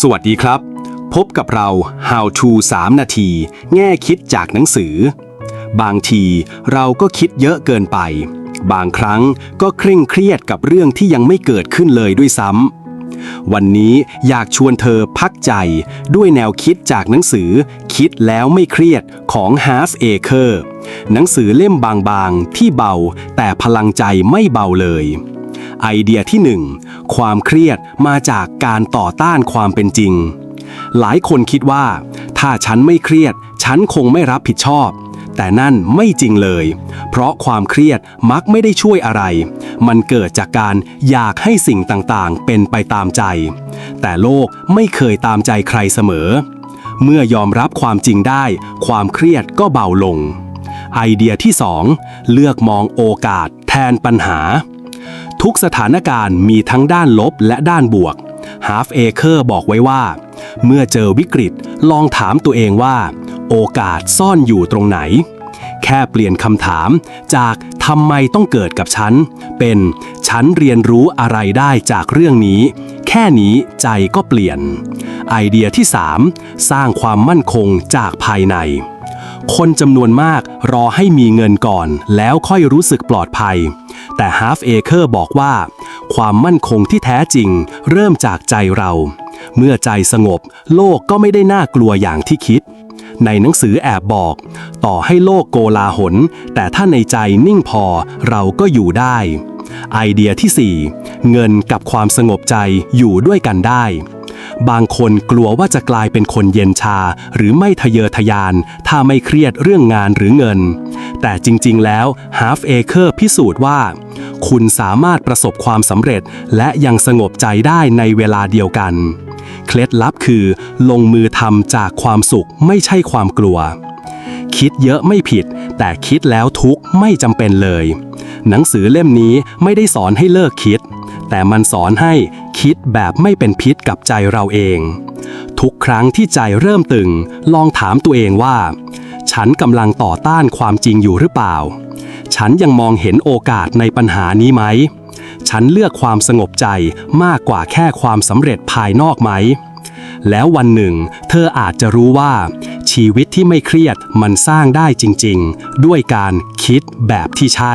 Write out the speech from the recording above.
สวัสดีครับ พบกับเรา How to 3 นาที แง่คิดจากหนังสือ บางทีเราก็คิดเยอะเกินไป บางครั้งก็เคร่งเครียดกับเรื่องที่ยังไม่เกิดขึ้นเลยด้วยซ้ำวันนี้อยากชวนเธอพักใจด้วยแนวคิดจากหนังสือ คิดแล้วไม่เครียดของ Half Acre หนังสือเล่มบางๆ ที่เบา แต่พลังใจไม่เบาเลย ไอเดียที่ 1 ความเครียดมาจากการต่อต้านความเป็นจริง หลายคนคิดว่า ถ้าฉันไม่เครียด ฉันคงไม่รับผิดชอบ แต่นั่นไม่จริงเลย เพราะความเครียดมักไม่ได้ช่วยอะไร มันเกิดจากการอยากให้สิ่งต่างๆ เป็นไปตามใจ แต่โลกไม่เคยตามใจใครเสมอ เมื่อยอมรับความจริงได้ ความเครียดก็เบาลงไอเดียที่ 2 เลือกมองโอกาสแทนปัญหา ทุกสถานการณ์มีทั้งด้านลบและด้านบวก Half Acre บอกไว้ว่า เมื่อเจอวิกฤตลองถามตัวเองว่า โอกาสซ่อนอยู่ตรงไหน แค่เปลี่ยนคำถามจากทำไมต้องเกิดกับฉัน เป็นฉันเรียนรู้อะไรได้จากเรื่องนี้ แค่นี้ใจก็เปลี่ยน ไอเดียที่ 3 สร้างความมั่นคงจากภายใน คนจำนวนมากรอให้มีเงินก่อนแล้วค่อยรู้สึกปลอดภัย แต่ Half Acre บอกว่า ความมั่นคงที่แท้จริง เริ่มจากใจเรา เมื่อใจสงบ โลกก็ไม่ได้น่ากลัวอย่างที่คิด ในหนังสือแอบบอก ต่อให้โลกโกลาหล แต่ถ้าในใจนิ่งพอเราก็อยู่ได้ ไอเดียที่ 4 เงินกับความสงบใจอยู่ด้วยกันได้บางคนกลัวว่าจะกลายเป็นคนเย็นชา หรือไม่ทะเยอทะยาน ถ้าไม่เครียดเรื่องงานหรือเงิน แต่จริงๆ แล้ว Half Acre พิสูจน์ว่า คุณสามารถประสบความสำเร็จ และยังสงบใจได้ในเวลาเดียวกัน เคล็ดลับคือ ลงมือทำจากความสุขไม่ใช่ความกลัว คิดเยอะไม่ผิด แต่คิดแล้วทุกไม่จำเป็นเลย หนังสือเล่มนี้ไม่ได้สอนให้เลิกคิด แต่มันสอนให้คิดแบบไม่เป็นพิษกับใจเราเอง ทุกครั้งที่ใจเริ่มตึง ลองถามตัวเองว่า ฉันกำลังต่อต้านความจริงอยู่หรือเปล่า ฉันยังมองเห็นโอกาสในปัญหานี้ไหม ฉันเลือกความสงบใจมากกว่าแค่ความสำเร็จภายนอกไหม แล้ววันหนึ่ง เธออาจจะรู้ว่า ชีวิตที่ไม่เครียดมันสร้างได้จริง ๆ ด้วยการคิดแบบที่ใช่